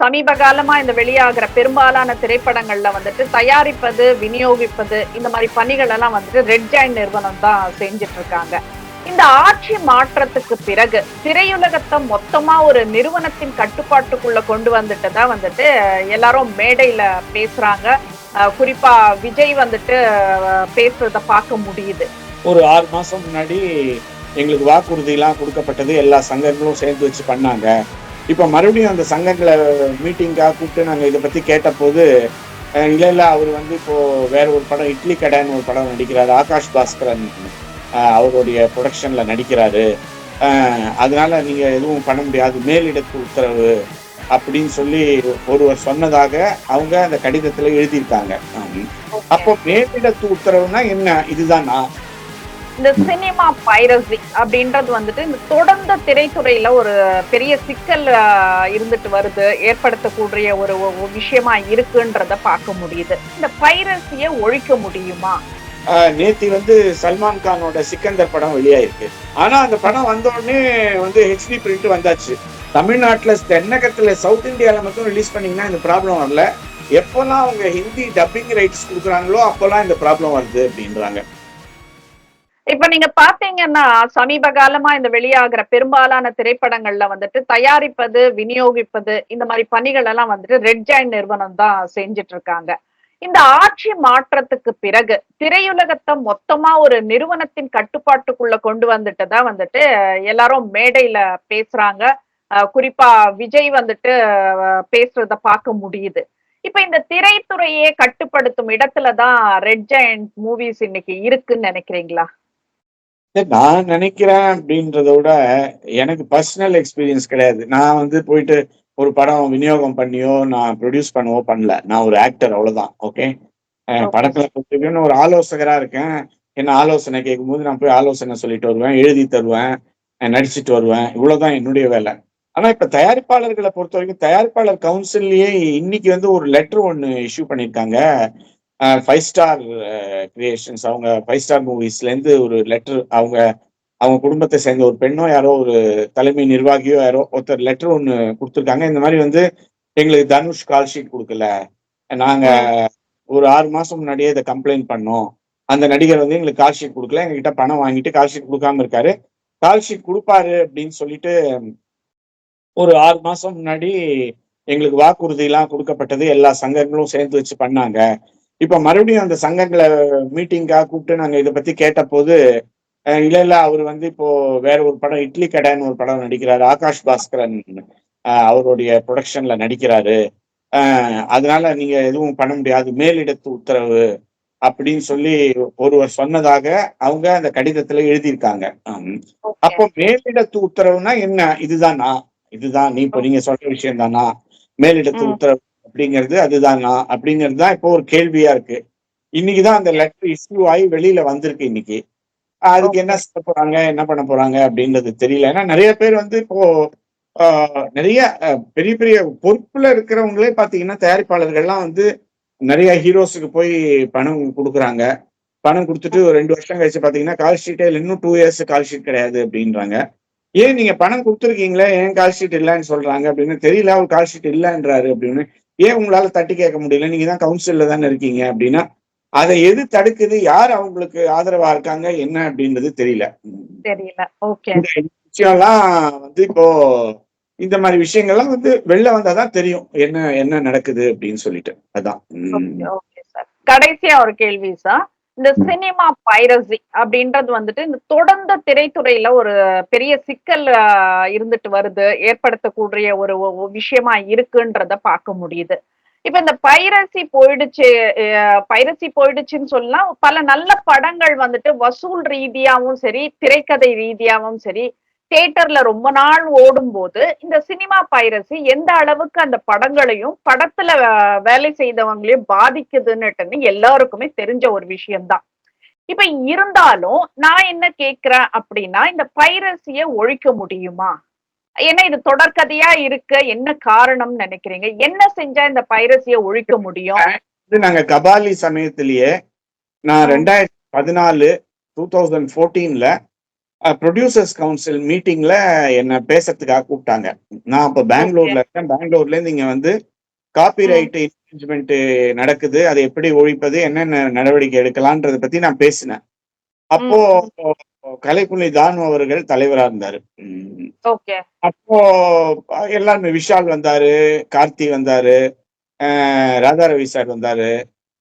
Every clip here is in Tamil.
சமீப காலமா இந்த வெளியாகிற பெரும்பாலான திரைப்படங்கள்ல வந்துட்டு தயாரிப்பது விநியோகிப்பது இந்த மாதிரி பணிகள் எல்லாம் வந்துட்டு ரெட் ஜாயின் நிறுவனம் தான் செஞ்சுட்டு இருக்காங்க. இந்த ஆட்சி மாற்றத்துக்கு பிறகு திரையுலகத்தை மொத்தமா ஒரு நிறுவனத்தின் கட்டுப்பாட்டுக்குள்ள கொண்டு வந்துட்டு தான் வந்துட்டு எல்லாரும் மேடையில பேசுறாங்க. அஹ் குறிப்பா விஜய் வந்துட்டு பேசுறத பார்க்க முடியுது. ஒரு ஆறு மாசம் முன்னாடி எங்களுக்கு வாக்குறுதி எல்லாம் கொடுக்கப்பட்டது. எல்லா சங்கங்களும் சேர்ந்து வச்சு பண்ணாங்க. இப்ப மறுபடியும் அந்த சங்கங்களை மீட்டிங்காக கூப்பிட்டு நாங்க இதை பத்தி கேட்டபோது இல்ல இல்ல அவர் வந்து இப்போ வேற ஒரு படம் இட்லி கடைன்னு ஒரு படம் நடிக்கிறாரு ஆகாஷ் பாஸ்கரன் அவருடைய ப்ரொடக்ஷன்ல நடிக்கிறாரு. அதனால நீங்க எதுவும் பண்ண முடியாது மேலிடத்து உத்தரவு அப்படின்னு சொல்லி ஒருவர் சொன்னதாக அவங்க அந்த கடிதத்துல எழுதியிருக்காங்க. அப்போ மேலிடத்து உத்தரவுனா என்ன? இதுதானா? இந்த சினிமா பைரசி அப்படின்றது வந்துட்டு இந்த தொடர்ந்த திரைத்துறையில ஒரு பெரிய சிக்கல் இருந்துட்டு வருது. ஏற்படுத்தக்கூடிய ஒரு விஷயமா இருக்குன்றத பார்க்க முடியுது. இந்த பைரசிய ஒழிக்க முடியுமா? நேத்தி வந்து சல்மான் கானோட சிக்கந்தர் படம் வெளியாயிருக்கு. ஆனா அந்த படம் வந்தோடனே வந்து ஹெச்டி பிரிண்ட் வந்தாச்சு. தமிழ்நாட்டுல தென்னகத்துல சவுத் இந்தியால மட்டும் ரிலீஸ் பண்ணீங்கன்னா இந்த ப்ராப்ளம் வரல. எப்போல்லாம் அவங்க ஹிந்தி டப்பிங் ரைட்ஸ் கொடுக்குறாங்களோ அப்போல்லாம் இந்த ப்ராப்ளம் வருது அப்படின்றாங்க. இப்ப நீங்க பாத்தீங்கன்னா சமீப காலமா இந்த வெளியாகிற பெரும்பாலான திரைப்படங்கள்ல வந்துட்டு தயாரிப்பது விநியோகிப்பது இந்த மாதிரி பணிகள் எல்லாம் வந்துட்டு ரெட் ஜாயின் நிறுவனம் தான் செஞ்சுட்டு இருக்காங்க. இந்த ஆட்சி மாற்றத்துக்கு பிறகு திரையுலகத்தை மொத்தமா ஒரு நிறுவனத்தின் கட்டுப்பாட்டுக்குள்ள கொண்டு வந்துட்டு தான் வந்துட்டு எல்லாரும் மேடையில பேசுறாங்க. அஹ் குறிப்பா விஜய் வந்துட்டு பேசுறத பார்க்க முடியுது. இப்ப இந்த திரைத்துறையே கட்டுப்படுத்தும் இடத்துல தான் ரெட் ஜெயண்ட் மூவிஸ் இன்னைக்கு இருக்குன்னு நினைக்கிறீங்களா? நான் நினைக்கிறேன் அப்படின்றத விட எனக்கு பர்சனல் எக்ஸ்பீரியன்ஸ் கிடையாது. நான் வந்து போயிட்டு ஒரு படம் விநியோகம் பண்ணியோ நான் ப்ரொடியூஸ் பண்ணவோ பண்ணல. நான் ஒரு ஆக்டர் அவ்வளவுதான் ஓகே. படத்துல பொறுத்தவரைக்கும் ஒரு ஆலோசகரா இருக்கேன். என்ன ஆலோசனை கேட்கும்போது நான் போய் ஆலோசனை சொல்லிட்டு வருவேன் எழுதி தருவேன் நடிச்சிட்டு வருவேன். இவ்வளவுதான் என்னுடைய வேலை. ஆனா இப்ப தயாரிப்பாளர்களை பொறுத்த வரைக்கும் தயாரிப்பாளர் கவுன்சில்லயே இன்னைக்கு வந்து ஒரு லெட்டர் ஒன்னு இஷ்யூ பண்ணியிருக்காங்க. ஃபைவ் ஸ்டார் கிரியேஷன்ஸ் அவங்க ஃபைவ் ஸ்டார் மூவிஸ்ல இருந்து ஒரு லெட்டர் அவங்க அவங்க குடும்பத்தை சேர்ந்த ஒரு பெண்ணோ யாரோ ஒரு தலைமை நிர்வாகியோ யாரோ ஒருத்தர் லெட்டர் ஒன்னு கொடுத்துருக்காங்க. இந்த மாதிரி வந்து எங்களுக்கு தனுஷ் கால் ஷீட் கொடுக்கல. நாங்க ஒரு ஆறு மாசம் முன்னாடியே இதை கம்ப்ளைண்ட் பண்ணோம். அந்த நடிகர் வந்து எங்களுக்கு கால் ஷீட் கொடுக்கல. எங்ககிட்ட பணம் வாங்கிட்டு கால் ஷீட் கொடுக்காம இருக்காரு. கால் ஷீட் கொடுப்பாரு அப்படின்னு சொல்லிட்டு ஒரு ஆறு மாசம் முன்னாடி எங்களுக்கு வாக்குறுதியெல்லாம் கொடுக்கப்பட்டது. எல்லா சங்கங்களும் சேர்ந்து வச்சு பண்ணாங்க. இப்ப மறுபடியும் அந்த சங்கங்களை மீட்டிங்காக கூப்பிட்டு நாங்க இதை பத்தி கேட்டபோது அஹ் இல்ல இல்ல அவர் வந்து இப்போ வேற ஒரு படம் இட்லி கடைன்னு ஒரு படம் நடிக்கிறாரு ஆகாஷ் பாஸ்கரன் அவருடைய ப்ரொடக்ஷன்ல நடிக்கிறாரு. அதனால நீங்க எதுவும் பண்ண முடியாது மேலிடத்து உத்தரவு அப்படின்னு சொல்லி ஒருவர் சொன்னதாக அவங்க அந்த கடிதத்துல எழுதியிருக்காங்க. அப்போ மேலிடத்து உத்தரவுனா என்ன? இதுதானா? இதுதான் நீ இப்போ நீங்க சொல்ற விஷயம் தானா மேலிடத்து. உத்தரவு அப்படிங்கிறது அதுதானா அப்படிங்கிறது தான் இப்போ ஒரு கேள்வியா இருக்கு. இன்னைக்குதான் அந்த லெட்டர் இஷ்யூ ஆகி வெளியில வந்திருக்கு இன்னைக்கு. அதுக்கு என்ன செய்ய போறாங்க என்ன பண்ண போறாங்க அப்படின்றது தெரியல. ஏன்னா நிறைய பேர் வந்து இப்போ நிறைய பெரிய பெரிய பொறுப்புல இருக்கிறவங்களே பாத்தீங்கன்னா தயாரிப்பாளர்கள்லாம் வந்து நிறைய ஹீரோஸுக்கு போய் பணம் கொடுக்குறாங்க. பணம் கொடுத்துட்டு ஒரு ரெண்டு வருஷம் கழிச்சு பாத்தீங்கன்னா கால் ஷீட்டே இன்னும் டூ இயர்ஸ் கால் ஷீட் கிடையாது அப்படின்றாங்க. ஏன் நீங்க பணம் கொடுத்துருக்கீங்களே? ஏன் கால் ஷீட் இல்லைன்னு சொல்றாங்க அப்படின்னு தெரியல. அவர் கால் ஷீட் இல்லைன்றாரு அப்படின்னு ஏன் உங்களால தட்டி கேட்க முடியல? நீங்க தான் கவுன்சில்ல தானே இருக்கீங்க அப்படின்னா அதை எது தடுக்குது? யார் அவங்களுக்கு ஆதரவா இருக்காங்க? என்ன அப்படின்றது தெரியல. தெரியல. ஓகே. விஷயம்லாம் வந்து இப்போ இந்த மாதிரி விஷயங்கள்லாம் வந்து வெளில வந்தாதான் தெரியும். என்ன என்ன நடக்குது அப்படின்னு சொல்லிட்டு. அதான். கடைசியா ஒரு கேள்வி சார். இந்த சினிமா பைரசி அப்படின்றது வந்துட்டு இந்த தொடர்ந்த திரைத்துறையில ஒரு பெரிய சிக்கல் இருந்துட்டு வருது. ஏற்படுத்தக்கூடிய ஒரு ஒரு விஷயமா இருக்குன்றத பார்க்க முடியுது. இப்ப இந்த பைரசி போயிடுச்சு பைரசி போயிடுச்சுன்னு சொல்லலாம் பல நல்ல படங்கள் வந்துட்டு வசூல் ரீதியாவும் சரி திரைக்கதை ரீதியாவும் சரி தியேட்டர்ல ரொம்ப நாள் ஓடும்போது இந்த சினிமா பைரசி எந்த அளவுக்கு அந்த படங்களையும் படத்துல வேலை செய்தவங்களையும் பாதிக்குதுன்னுட்டுன்னு எல்லாருக்குமே தெரிஞ்ச ஒரு விஷயம்தான். இப்ப இருந்தாலும் நான் என்ன கேக்குறேன் அப்படின்னா இந்த பைரசிய ஒழிக்க முடியுமா? ஏன்னா இது தொடர்கதையா இருக்க. என்ன காரணம்னு நினைக்கிறீங்க? என்ன செஞ்சா இந்த பைரசிய ஒழிக்க முடியும்? இது நாங்க கபாலி சமயத்திலேயே நான். ரெண்டாயிரத்தி பதினாலு டூ தௌசண்ட் ஃபோர்டீன்ல ப்ரொடியூசர்ஸ் கவுன்சில் மீட்டிங்ல என்ன பேசுறதுக்காக கூப்பிட்டாங்க. நான் அப்ப பெங்களூர்ல இருக்கேன். பெங்களூர்ல இருந்து இங்க வந்து காப்பிரைட் இன்ஃபிரிஞ்ச்மெண்ட் நடக்குது. அதை எப்படி ஒழிப்பது என்னென்ன நடவடிக்கை எடுக்கலான்றத பத்தி நான் பேசினேன். அப்போ கலைப்புலி தானு அவர்கள் தலைவரா இருந்தாரு. அப்போ எல்லாருமே விஷால் வந்தாரு கார்த்தி வந்தாரு ராதாரவி சார் வந்தாரு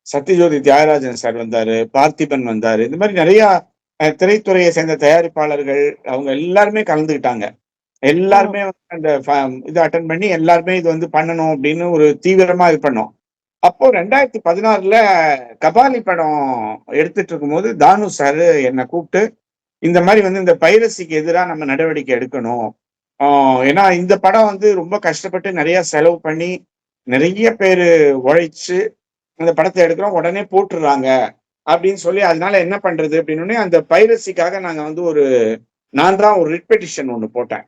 சத்யஜோதி தியாகராஜன் சார் வந்தாரு பார்த்திபன் வந்தாரு. இந்த மாதிரி நிறைய திரைத்துறையை சேர்ந்த தயாரிப்பாளர்கள் அவங்க எல்லாருமே கலந்துக்கிட்டாங்க. எல்லாருமே வந்து அந்த இது அட்டன் பண்ணி எல்லாருமே இது வந்து பண்ணணும் அப்படின்னு ஒரு தீவிரமா இது பண்ணோம். அப்போ ரெண்டாயிரத்தி பதினாறுல கபாலி படம் எடுத்துட்டு இருக்கும்போது தானு சார் என்னை கூப்பிட்டு இந்த மாதிரி வந்து இந்த பைரசிக்கு எதிராக நம்ம நடவடிக்கை எடுக்கணும். ஏன்னா இந்த படம் வந்து ரொம்ப கஷ்டப்பட்டு நிறைய செலவு பண்ணி நிறைய பேர் உழைச்சு அந்த படத்தை எடுக்கிறோம். உடனே போட்டுடுறாங்க. அப்படின்னு சொல்லி அதனால என்ன பண்றது அப்படின்னு அந்த பைரசிக்காக நாங்க வந்து ஒரு நான் தான் ஒரு ரிட் பெட்டிஷன் ஒன்று போட்டேன்.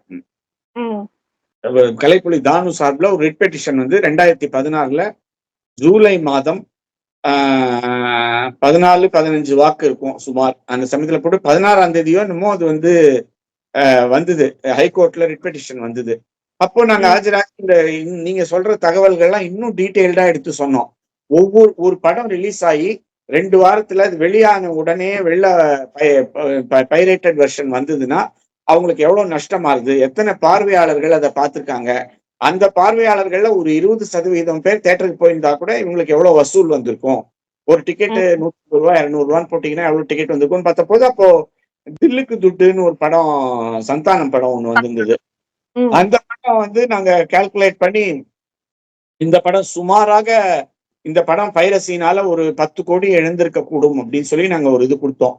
கலைப்புலி தானு சார்பில் ஒரு ரிட் பெட்டிஷன் வந்து ரெண்டாயிரத்தி பதினாறுல ஜூலை மாதம் பதினாலு பதினஞ்சு வாக்கு இருக்கும் சுமார். அந்த சமயத்துல போட்டு பதினாறாம் தேதியோ என்னமோ அது வந்து வந்தது. ஹைகோர்ட்ல ரிட் பெட்டிஷன் வந்தது. அப்போ நாங்க. ஆஜராகி இந்த நீங்க சொல்ற தகவல்கள்லாம் இன்னும் டீட்டெயில்டா எடுத்து சொன்னோம். ஒவ்வொரு ஒரு படம் ரிலீஸ் ஆகி ரெண்டு வாரத்துல அது வெளியான உடனே வெளில பைரேட்டட் வெர்ஷன் வந்ததுன்னா அவங்களுக்கு எவ்வளவு நஷ்டமாகுது? எத்தனை பார்வையாளர்கள் அதை பார்த்திருக்காங்க? அந்த பார்வையாளர்கள்ல ஒரு இருபது சதவீதம் பேர் தேட்டருக்கு போயிருந்தா கூட இவங்களுக்கு எவ்வளவு வசூல் வந்திருக்கும்? ஒரு டிக்கெட். நூத்தி ரூபாய் இருநூறு ரூபான்னு போட்டீங்கன்னா எவ்வளவு டிக்கெட் வந்திருக்கும்னு பார்த்தபோது அப்போ தில்லுக்கு துட்டுன்னு ஒரு படம் சந்தானம் படம் ஒண்ணு வந்திருந்தது. அந்த படம் வந்து நாங்க கால்குலேட் பண்ணி இந்த படம் சுமாராக இந்த படம் பைரசினால ஒரு பத்து கோடி எழுந்திருக்க கூடும் அப்படின்னு சொல்லி நாங்க ஒரு இது கொடுத்தோம்.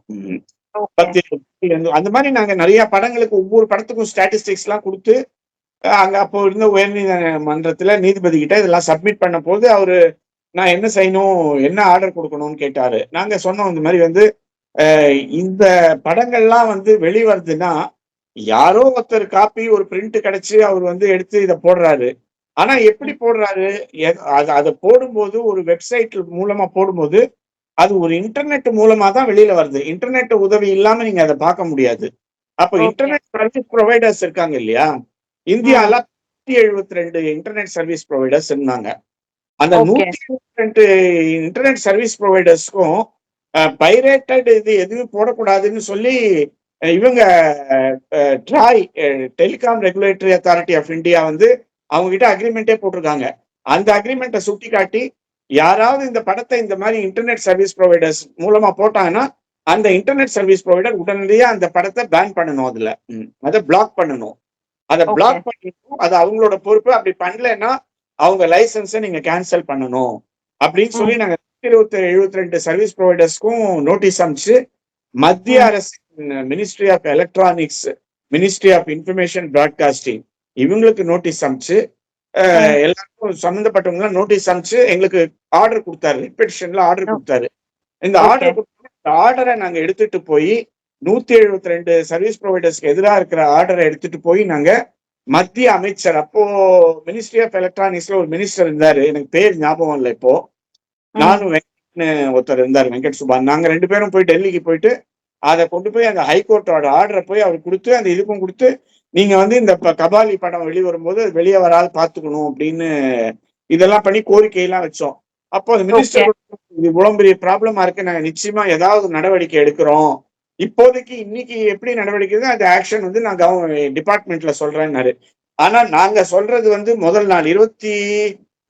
பத்து அந்த மாதிரி நாங்க நிறைய படங்களுக்கு ஒவ்வொரு படத்துக்கும் ஸ்டாட்டிஸ்டிக்ஸ் எல்லாம் கொடுத்து அங்க அப்போ இருந்த உயர்நீதிமன்றத்துல நீதிபதி கிட்ட இதெல்லாம் சப்மிட் பண்ண போது அவரு நான் என்ன செய்யணும் என்ன ஆர்டர் கொடுக்கணும்னு கேட்டாரு. நாங்க சொன்னோம் இந்த மாதிரி வந்து இந்த படங்கள்லாம் வந்து வெளிவருதுன்னா யாரோ ஒருத்தர் காப்பி ஒரு பிரிண்ட் கிடைச்சு அவர் வந்து எடுத்து இதை போடுறாரு. ஆனா எப்படி போடுறாரு? அது அதை போடும்போது ஒரு வெப்சைட் மூலமா போடும்போது அது ஒரு இன்டர்நெட் மூலமா தான் வெளியில வருது. இன்டர்நெட் உதவி இல்லாம நீங்க அதை பார்க்க முடியாது. அப்ப. இன்டர்நெட் சர்வீஸ் ப்ரொவைடர்ஸ் இருக்காங்க இல்லையா? இந்தியால நூத்தி எழுபத்தி ரெண்டு இன்டர்நெட் சர்வீஸ் ப்ரொவைடர்ஸ் இருந்தாங்க. அந்த. நூத்தி எழுபத்தி ரெண்டு இன்டர்நெட் சர்வீஸ் ப்ரொவைடர்ஸ்க்கும் பைரேட்டட் இது எதுவும் போடக்கூடாதுன்னு சொல்லி இவங்க TRAI telecom regulatory authority of India வந்து அவங்க கிட்ட அக்ரிமெண்டே போட்டிருக்காங்க. அந்த அக்ரிமெண்ட்டை சுட்டி காட்டி யாராவது இந்த படத்தை இந்த மாதிரி இன்டர்நெட் சர்வீஸ் ப்ரொவைடர்ஸ் மூலமா போட்டாங்கன்னா அந்த இன்டர்நெட் சர்வீஸ் ப்ரொவைடர் உடனடியா அந்த படத்தை பேன் பண்ணணும் அதுல. அதை பிளாக் பண்ணணும். அதை. பிளாக் பண்ணிட்டு அது அவங்களோட பொறுப்பு. அப்படி பண்ணலைன்னா அவங்க லைசன்ஸை நீங்க கேன்சல் பண்ணணும். அப்படின்னு சொல்லி நாங்க இருபத்தி எழுபத்தி ரெண்டு சர்வீஸ் ப்ரொவைடர்ஸ்க்கும் நோட்டீஸ் அனுப்பிச்சு மத்திய. அரசு ministry of electronics ministry of information broadcasting இவங்களுக்கு நோட்டீஸ் ம். எல்லாருக்கும் சம்பந்தப்பட்டவங்க நோட்டீஸ் அனுப்பிச்சு எங்களுக்கு ஆர்டர் கொடுத்தாரு பெட்டிஷன்ல ஆர்டர். கொடுத்தாரு இந்த. ஆர்டர் இந்த ஆர்டரை நாங்க எடுத்துட்டு போய் நூத்தி எழுபத்தி ரெண்டு சர்வீஸ் ப்ரொவைடர்ஸ்க்கு எதிராக இருக்கிற ஆர்டரை எடுத்துட்டு போய் நாங்க மத்திய அமைச்சர் அப்போ மினிஸ்ட்ரி ஆஃப் எலக்ட்ரானிக்ஸ்ல ஒரு மினிஸ்டர் இருந்தாரு எனக்கு பேர் ஞாபகம் இல்லை இப்போ. நானும் வெங்கட்னு ஒருத்தர் இருந்தார் வெங்கட் சுபான் நாங்க ரெண்டு பேரும் போய் டெல்லிக்கு போயிட்டு அதை கொண்டு போய் அந்த ஹைகோர்ட்டோட ஆர்டரை போய் அவர் கொடுத்து அந்த இதுக்கும் கொடுத்து நீங்க வந்து இந்த கபாலி படம் வெளிவரும்போது அது வெளியே வராது பாத்துக்கணும் அப்படின்னு இதெல்லாம் பண்ணி கோரிக்கையெல்லாம் வச்சோம். அப்போ அந்த மினிஸ்டர் இது இவ்வளவு பெரிய ப்ராப்ளமா இருக்கு. நாங்க நிச்சயமா ஏதாவது நடவடிக்கை எடுக்கிறோம். இப்போதைக்கு இன்னைக்கு எப்படி நடவடிக்கை அந்த ஆக்ஷன் வந்து நான் டிபார்ட்மெண்ட்ல சொல்றேன்னாரு ஆனா நாங்க சொல்றது வந்து முதல் நாள் இருபத்தி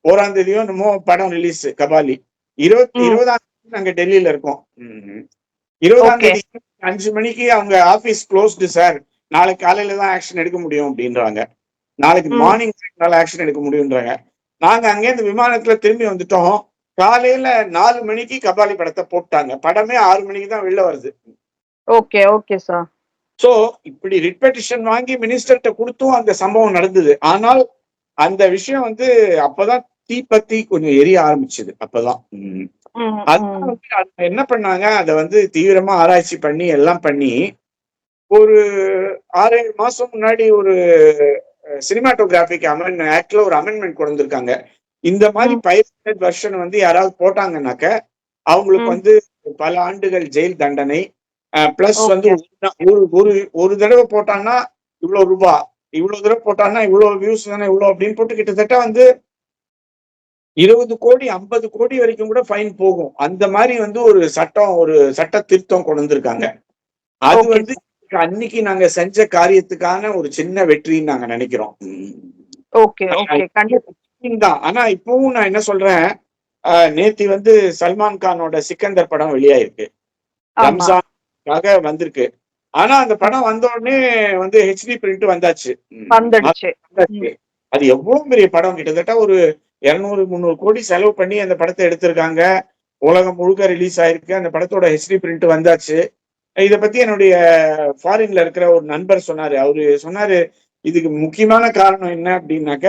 ஓராம் தேதியோ என்னமோ படம் ரிலீஸ் கபாலி. இருபத்தி. இருபதாம் தேதி நாங்க டெல்லியில இருக்கோம். இருபதாம். தேதி அஞ்சு மணிக்கு அவங்க ஆபீஸ் க்ளோஸ்டு சார் நாளைக்கு காலையில தான் ஆக்ஷன் எடுக்க முடியும் அப்படின்றாங்க. நாளைக்கு. மார்னிங் ஆக்ஷன் எடுக்க முடியும்ன்றாங்க. நாங்க அங்கேருந்து விமானத்துல திரும்பி வந்துட்டோம். காலையில நாலு மணிக்கு கபாலி படத்தை போட்டாங்க. படமே ஆறு மணிக்கு தான் வெளில வருது. ஓகே ஓகே சார் சோ இப்படி ரிட் பெட்டிஷன் வாங்கி மினிஸ்டர்கிட்ட கொடுத்தும் அந்த சம்பவம் நடந்தது. ஆனால் அந்த விஷயம் வந்து அப்பதான் தீப்பத்தி கொஞ்சம் எரிய ஆரம்பிச்சது. அப்பதான். என்ன பண்ணாங்க? அதை வந்து தீவிரமா ஆராய்ச்சி பண்ணி எல்லாம் பண்ணி ஒரு ஆறு ஏழு மாசம் முன்னாடி ஒரு சினிமாட்டோகிராஃபிக் அமெண்ட் ஆக்ட்ல ஒரு அமெண்ட்மெண்ட் கொண்டு வந்திருக்காங்க இந்த மாதிரி ம். பைரேட்டட் வெர்ஷன் வந்து யாராவது போட்டாங்கன்னாக்க அவங்களுக்கு. வந்து பல ஆண்டுகள் ஜெயில் தண்டனை பிளஸ் வந்து. ஒரு ஒரு ஒரு தடவை போட்டான்னா இவ்வளவு ரூபாய் இவ்வளவு தடவை போட்டான்னா இவ்வளவு வியூஸ் தானே இவ்வளவு அப்படின்னு போட்டு கிட்டத்தட்ட வந்து இருபது கோடி ஐம்பது கோடி வரைக்கும் கூட ஃபைன் போகும் அந்த மாதிரி வந்து ஒரு சட்டம் ஒரு சட்ட திருத்தம் கொண்டு வந்திருக்காங்க அது. வந்து அன்னைக்கு நாங்க செஞ்ச காரியத்துக்கான ஒரு சின்ன வெற்றின்னு நாங்க நினைக்கிறோம். ஓகே ஓகே கண்டிப்பா. ஆனா இப்பவும் நான் என்ன சொல்றேன் நேத்தி வந்து சல்மான் கானோட சிக்கந்தர் படம் வெளியாயிருக்கு. ஆமா. ரம்ஜானுக்காக வந்திருக்கு. ஆனா அந்த படம் வந்த உடனே வந்து ஹெச்டி பிரிண்ட் வந்தாச்சு. அது எவ்வளவு பெரிய படம். கிட்டத்தட்ட ஒரு இருநூறு முந்நூறு கோடி செலவு பண்ணி அந்த படத்தை எடுத்திருக்காங்க. உலகம் முழுக்க ரிலீஸ் ஆயிருக்கு. அந்த படத்தோட ஹெச்டி பிரிண்ட் வந்தாச்சு. இத பத்தி என்னுடைய ஃபாரின்ல இருக்கிற ஒரு நண்பர் சொன்னாரு. அவரு சொன்னாரு இதுக்கு முக்கியமான காரணம் என்ன அப்படின்னாக்க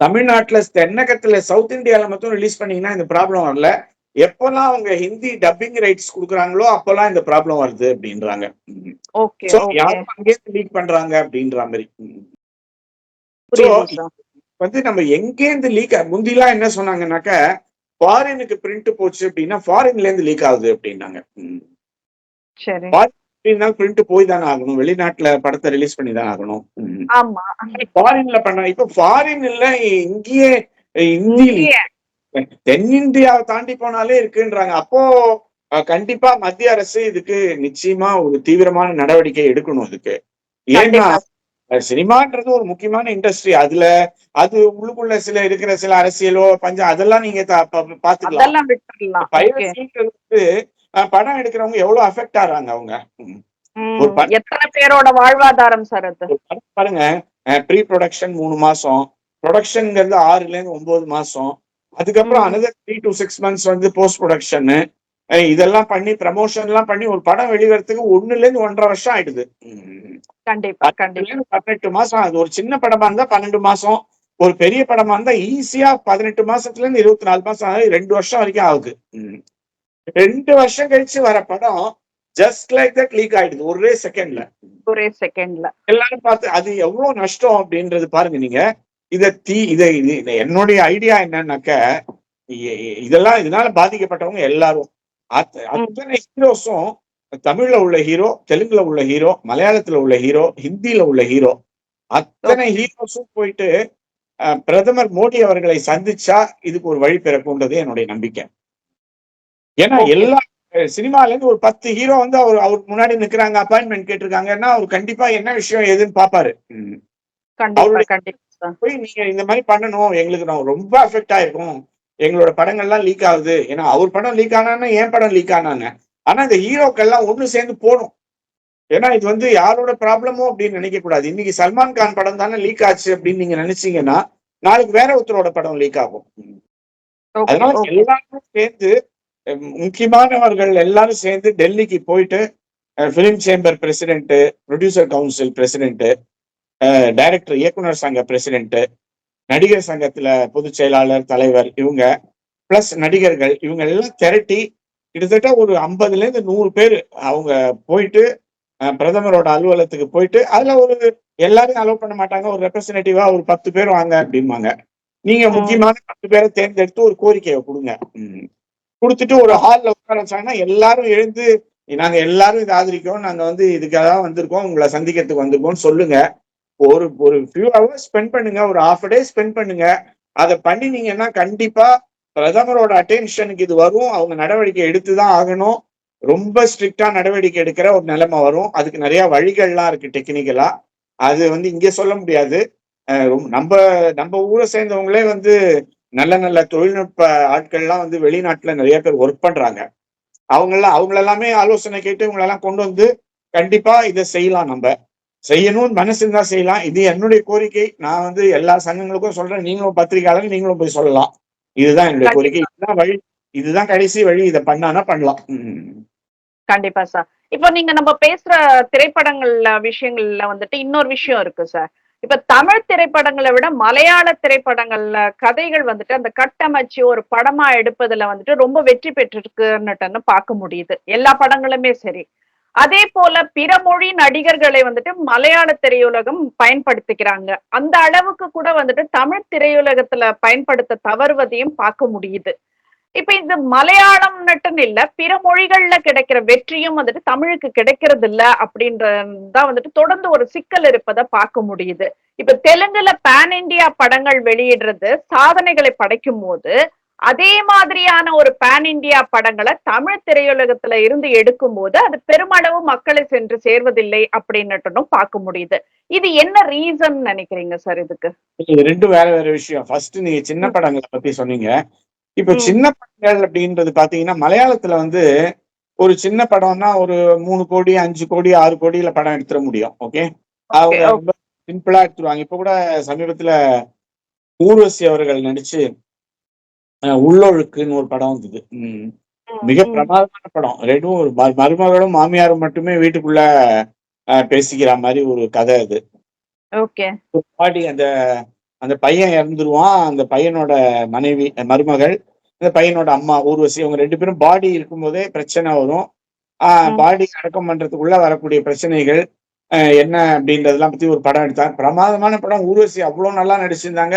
தமிழ்நாட்டுல தென்னகத்துல சவுத் இந்தியால மட்டும் ரிலீஸ் பண்ணீங்கன்னா இந்த ப்ராப்ளம் வரல. எப்பெல்லாம் அவங்க ஹிந்தி டப்பிங் ரைட்ஸ் கொடுக்குறாங்களோ அப்பெல்லாம் இந்த ப்ராப்ளம் வருது அப்படின்றாங்க. யாரும் அங்கேயே லீக் பண்றாங்க அப்படின்ற மாதிரி. வந்து நம்ம எங்கேருந்து லீக் முந்திலாம் என்ன சொன்னாங்கன்னாக்க ஃபாரினுக்கு பிரிண்ட் போச்சு அப்படின்னா ஃபாரின்ல இருந்து லீக் ஆகுது அப்படின்னாங்க. சரி. அப்படின்னா பிரிண்ட் போய் தானே ஆகணும். வெளிநாட்டுல படத்தை ரிலீஸ் பண்ணி தான் ஆகணும் ஃபாரின்ல பண்ண இப்ப ஃபாரின் இல்ல இங்கேயே இந்தியில். தென்னிந்தியாவை தாண்டி போனாலே இருக்குன்றாங்க. அப்போ கண்டிப்பா மத்திய அரசு இதுக்கு நிச்சயமா ஒரு தீவிரமான நடவடிக்கை எடுக்கணும் இதுக்கு. ஏன்னா சினிமான்றது ஒரு முக்கியமான இண்டஸ்ட்ரி அதுல அது உள்ளுக்குள்ள சில இருக்கிற சில அரசியலோ பஞ்சம் அதெல்லாம் நீங்க பாத்துக்கலாம் படம் எடுக்கிறவங்க எவ்வளவு அஃபெக்ட் ஆறாங்க அவங்க? எத்தனை பேரோட வாழ்வாதாரம் சார் அது? பாருங்க. ப்ரீ ப்ரொடக்ஷன் மூணு மாசம். ப்ரொடக்ஷன்ங்கிறது ஆறுல இருந்து ஒன்பது மாசம். அதுக்கப்புறம். Another three to six months வந்து போஸ்ட் ப்ரொடக்ஷன் இதெல்லாம் பண்ணி ப்ரமோஷன் எல்லாம் பண்ணி ஒரு படம் வெளிவரத்துக்கு ஒண்ணுல இருந்து ஒன்றரை வருஷம் ஆயிடுது. கண்டிப்பா கண்டிப்பா. பதினெட்டு மாசம் அது ஒரு சின்ன படமா இருந்தா பன்னெண்டு மாசம். ஒரு பெரிய படமா இருந்தா ஈஸியா பதினெட்டு மாசத்துல இருந்து இருபத்தி நாலு மாசம் ரெண்டு வருஷம் வரைக்கும் ஆகுது. ரெண்டு வருஷம் கழிச்சு வர படம் ஜஸ்ட் லைக் தட் லீக் ஆயிடுது ஒரே செகண்ட்ல ஒரே செகண்ட்ல எல்லாரும் பார்த்து அது எவ்வளவு நஷ்டம்? அப்படின்றது பாருங்க நீங்க. இத தீ இத என்னுடைய ஐடியா என்னன்னாக்க இதெல்லாம் இதனால பாதிக்கப்பட்டவங்க எல்லாரும். அத்த- அத்தனை ஹீரோஸும் தமிழ்ல உள்ள ஹீரோ தெலுங்குல உள்ள ஹீரோ மலையாளத்துல உள்ள ஹீரோ ஹிந்தில உள்ள ஹீரோ அத்தனை ஹீரோஸும் போயிட்டு பிரதமர் மோடி அவர்களை சந்திச்சா இதுக்கு ஒரு வழி பிறக்கும்ன்றது என்னுடைய நம்பிக்கை. ஏன்னா. எல்லா சினிமால இருந்து ஒரு பத்து ஹீரோ வந்து அவர் அவருக்கு முன்னாடி நிக்கிறாங்க அப்பாயின்மெண்ட் கேட்டிருக்காங்கன்னா அவர் கண்டிப்பா என்ன விஷயம் ஏதுன்னு பாப்பாரு. போய் நீங்க இந்த மாதிரி பண்ணணும் எங்களுக்கு நான் ரொம்ப அஃபெக்ட் ஆயிருக்கும். எங்களோட படங்கள்லாம் லீக் ஆகுது. ஏன்னா அவர் படம் லீக் ஆனான்னு என் படம் லீக் ஆனாங்க ஆனா இந்த ஹீரோக்கெல்லாம் ஒண்ணு சேர்ந்து போகணும். ஏன்னா இது வந்து யாரோட ப்ராப்ளமோ அப்படின்னு நினைக்க கூடாது. இன்னைக்கு சல்மான் கான் படம் தானே லீக் ஆச்சு அப்படின்னு நீங்க நினைச்சீங்கன்னா நாளைக்கு வேற ஒருத்தரோட படம் லீக் ஆகும். ஓகே அதனால எல்லாரும் சேர்ந்து முக்கியமானவர்கள் எல்லாரும் சேர்ந்து டெல்லிக்கு போயிட்டு film chamber president producer council president director இயக்குனர் சங்க பிரசிடென்ட் நடிகர் சங்கத்துல பொதுச் செயலாளர் தலைவர் இவங்க பிளஸ் நடிகர்கள் இவங்க எல்லாம் திரட்டி கிட்டத்தட்ட ஒரு ஐம்பதுல இருந்து நூறு பேர் அவங்க போயிட்டு பிரதமரோட அலுவலகத்துக்கு போயிட்டு அதுல ஒரு எல்லாரையும் அலோவ் பண்ண மாட்டாங்க ஒரு ரெப்ரசன்டேட்டிவா ஒரு பத்து பேர் வாங்க அப்படிம்பாங்க நீங்க. முக்கியமான பத்து பேரை தேர்ந்தெடுத்து ஒரு கோரிக்கையை கொடுங்க. கொடுத்துட்டு ஒரு ஹால்ல உட்கார வச்சாங்கன்னா எல்லாரும் எழுந்து நாங்க எல்லாரும் இதை ஆதரிக்கிறோம். நாங்க வந்து இதுக்காக வந்திருக்கோம். உங்களை சந்திக்கிறதுக்கு வந்திருக்கோம் சொல்லுங்க. ஒரு ஒரு ஃபியூ ஹவர்ஸ் ஸ்பெண்ட் பண்ணுங்க. ஒரு ஹாஃப் டே ஸ்பெண்ட் பண்ணுங்க. அதை பண்ணினீங்கன்னா கண்டிப்பா பிரதமரோட அட்டென்ஷனுக்கு இது வரும். அவங்க நடவடிக்கை எடுத்து தான் ஆகணும். ரொம்ப ஸ்ட்ரிக்டா நடவடிக்கை எடுக்கிற ஒரு நிலைமை வரும். அதுக்கு நிறைய வழிகள்லாம் இருக்கு டெக்னிக்கலா அது வந்து இங்கே சொல்ல முடியாது. ரொம்ப- நம்ம நம்ம ஊரை சேர்ந்தவங்களே வந்து நல்ல நல்ல தொழில்நுட்ப ஆட்கள்லாம் வந்து வெளிநாட்டுல நிறைய பேர் ஒர்க் பண்றாங்க. அவங்கெல்லாம் அவங்கள எல்லாமே ஆலோசனை கேட்டு இவங்களெல்லாம் கொண்டு வந்து கண்டிப்பா இதை செய்யலாம் நம்ம. செய்யணும்னு மனசு இருந்தா செய்யலாம். இது என்னுடைய கோரிக்கை. நான் வந்து எல்லா சங்கங்களுக்கும் சொல்றேன். நீங்களும் பத்திரிகையாளர் நீங்களும் போய் சொல்லலாம். இதுதான் என்னுடைய கோரிக்கை. இதுதான் வழி. இதுதான் கடைசி வழி. இதை பண்ணானா பண்ணலாம். கண்டிப்பா சார். இப்போ நீங்க நம்ம பேசுற திரைப்படங்கள்ல விஷயங்கள்ல வந்துட்டு இன்னொரு விஷயம் இருக்கு சார். இப்ப தமிழ் திரைப்படங்களை விட மலையாள திரைப்படங்கள்ல கதைகள் வந்துட்டு அந்த கட்டமைச்சு ஒரு படமா எடுப்பதுல வந்துட்டு ரொம்ப வெற்றி பெற்றிருக்குன்னுட்டுன்னு பார்க்க முடியுது. எல்லா படங்களுமே சரி. அதே போல பிற மொழி நடிகர்களை வந்துட்டு மலையாள திரையுலகம் பயன்படுத்திக்கிறாங்க. அந்த அளவுக்கு கூட வந்துட்டு தமிழ் திரையுலகத்துல பயன்படுத்த தவறுவதையும் பார்க்க முடியுது. இப்ப இந்த மட்டும் இல்ல பிற மொழிகள்ல கிடைக்கிற வெற்றியும் வந்துட்டு தமிழுக்கு கிடைக்கிறது இல்ல அப்படின்றதான் வந்துட்டு தொடர்ந்து ஒரு சிக்கல் இருப்பதை பார்க்க முடியுது. இப்ப தெலுங்குல பேன் இந்தியா படங்கள் வெளியிடுறது சாதனைகளை படைக்கும் போது அதே மாதிரியான ஒரு பேன் இந்தியா படங்களை தமிழ் திரையுலகத்துல இருந்து எடுக்கும் போது அது பெருமளவு மக்களை சென்று சேர்வதில்லை அப்படின்னுட்டும் பார்க்க முடியுது. இது என்ன ரீசன் நினைக்கிறீங்க சார் இதுக்கு? ரெண்டும் வேற வேற விஷயம். ஃபர்ஸ்ட் நீங்க சின்ன படங்களை பத்தி சொன்னீங்க. இப்ப. சின்ன படங்கள் அப்படின்றது பாத்தீங்கன்னா மலையாளத்துல வந்து ஒரு சின்ன படம்னா ஒரு மூணு கோடி அஞ்சு கோடி ஆறு கோடியில படம் எடுத்துட முடியும் ஓகே அவங்க. ரொம்ப சிம்பிளா எடுத்துருவாங்க இப்ப கூட சமீபத்துல ஊர்வசி அவர்கள் நடிச்சு உள்ளொழுக்குன்னு ஒரு படம் வந்தது. மிக பிரமாதமான படம் ரெண்டும் ஒரு மருமகளும் மாமியாரும் மட்டுமே வீட்டுக்குள்ள பேசிக்கிற மாதிரி ஒரு கதை அது பாடி அந்த அந்த பையன் இறந்துருவான் அந்த பையனோட மனைவி மருமகள் அந்த பையனோட அம்மா ஊர்வசி அவங்க ரெண்டு பேரும் பாடி இருக்கும்போதே பிரச்சனை வரும். பாடி அடக்கம் பண்றதுக்குள்ள வரக்கூடிய பிரச்சனைகள் என்ன அப்படின்றதெல்லாம் பத்தி ஒரு படம் எடுத்தாங்க. பிரமாதமான படம். ஊர்வசி அவ்வளவு நல்லா நடிச்சிருந்தாங்க.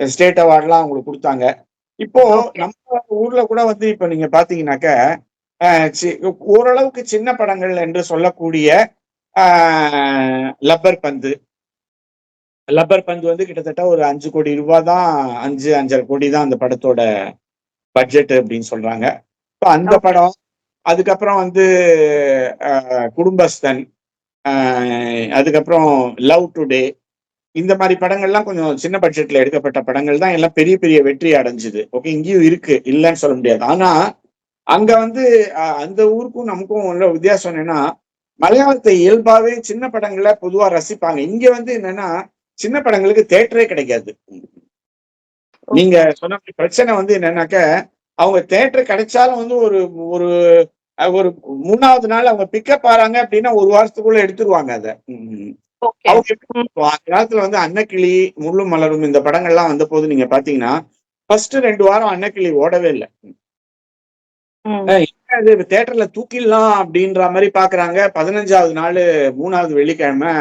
ஸ்டேட் அவார்ட்லாம் அவங்களுக்கு கொடுத்தாங்க. இப்போ. நம்ம ஊர்ல கூட வந்து இப்ப நீங்க பாத்தீங்கன்னாக்க ஓரளவுக்கு சின்ன படங்கள் என்று சொல்லக்கூடிய லப்பர் பந்து லப்பர் பந்து வந்து கிட்டத்தட்ட ஒரு அஞ்சு கோடி ரூபாய் தான் அஞ்சு அஞ்சரை கோடி தான் அந்த படத்தோட பட்ஜெட் அப்படின்னு சொல்றாங்க. இப்போ அந்த. படம் அதுக்கப்புறம் வந்து குடும்பஸ்தன் அதுக்கப்புறம் லவ் டுடே இந்த மாதிரி படங்கள்லாம் கொஞ்சம் சின்ன பட்ஜெட்ல எடுக்கப்பட்ட படங்கள் தான். எல்லாம் பெரிய பெரிய வெற்றி அடைஞ்சுது. ஓகே இங்கேயும் இருக்கு. இல்லைன்னு சொல்ல முடியாது. ஆனா அங்க வந்து அந்த ஊருக்கும் நமக்கும் உள்ள வித்தியாசம் என்னன்னா மலையாளத்தை இயல்பாவே சின்ன படங்களை பொதுவா ரசிப்பாங்க. இங்க வந்து என்னன்னா சின்ன படங்களுக்கு தேட்டரே கிடைக்காது. நீங்க சொன்ன பிரச்சனை வந்து என்னன்னாக்க அவங்க தேட்டர் கிடைச்சாலும் வந்து ஒரு ஒரு ஒரு மூணாவது நாள் அவங்க பிக்கப் ஆறாங்க அப்படின்னா ஒரு வாரத்துக்குள்ள எடுத்துருவாங்க அதை. அவங்க காலத்துல வந்து அன்னக்கிளி முள்ளும் மலரும் இந்த படங்கள்லாம் வந்த போது நீங்க பாத்தீங்கன்னா ஃபர்ஸ்ட் ரெண்டு வாரம் அன்னக்கிளி ஓடவே இல்லை. தேட்டர்ல தூக்கிடலாம் அப்படின்ற மாதிரி பாக்குறாங்க. பதினஞ்சாவது நாள் மூணாவது வெள்ளிக்கிழமை